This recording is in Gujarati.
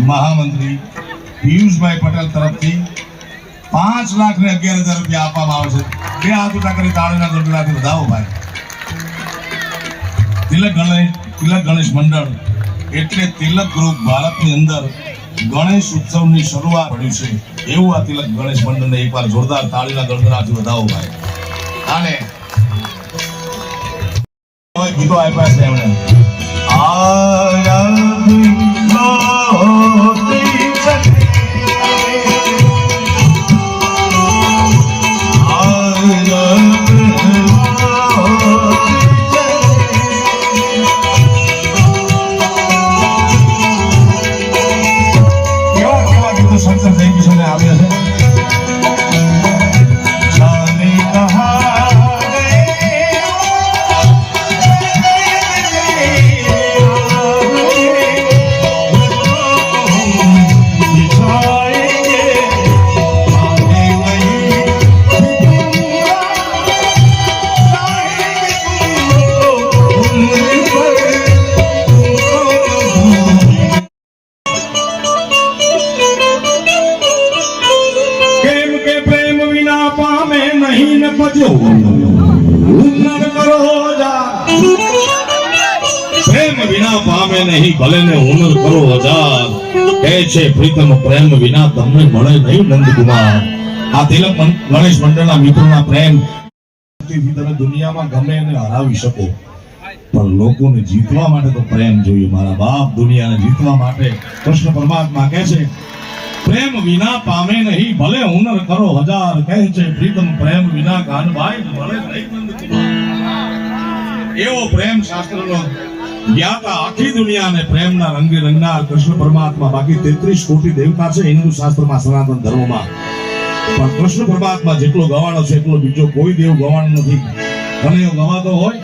મહામંત્રી પિયુષભાઈ પટેલ તરફથી પાંચ લાખ ને અગિયાર હજાર રૂપિયા આપવામાં આવશે બે હાથ ઉઠા કરી તાળીના ગણગડાથી વધાવો ભાઈ. તિલક ગણેશ તિલક ગણેશ મંડળ એટલે તિલક ગ્રુપ ભારતની અંદર ગણેશ ઉત્સવની શરૂઆત પડ્યું છે. એવું આ તિલક ગણેશ મંડળને એકવાર જોરદાર તાળીના ગણગડાથી વધાવો ભાઈ. અને ગીતો આપ્યા છે એમણે. કેવા કેવા થઈ જયકિશોરને આવ્યા છે ઉન્નત કરો જા પ્રેમ વિના પ્રેમ. દુનિયામાં ગમે હરાવી શકો. પણ લોકોને જીતવા માટે તો પ્રેમ જોઈએ. મારા બાપ દુનિયાને જીતવા માટે કૃષ્ણ પરમાત્મા કહે છે પ્રેમ વિના પામે નહીં. ભલે હુનર કરો હજાર, કહે છે પ્રીતમ, પ્રેમ વિના કાનભાઈ ભલે એવો પ્રેમ શાસ્ત્રનો જ્ઞાતા આખી દુનિયાને પ્રેમના રંગે રંગનાર કૃષ્ણ પરમાત્મા બાકી તેત્રીસ કોટી દેવતા છે હિન્દુ શાસ્ત્રમાં સનાતન ધર્મમાં. પણ કૃષ્ણ પરમાત્મા જેટલો ગવાણો છે, એટલો બીજો કોઈ દેવ ગવાણો નથી. એવો ગવાતો હોય?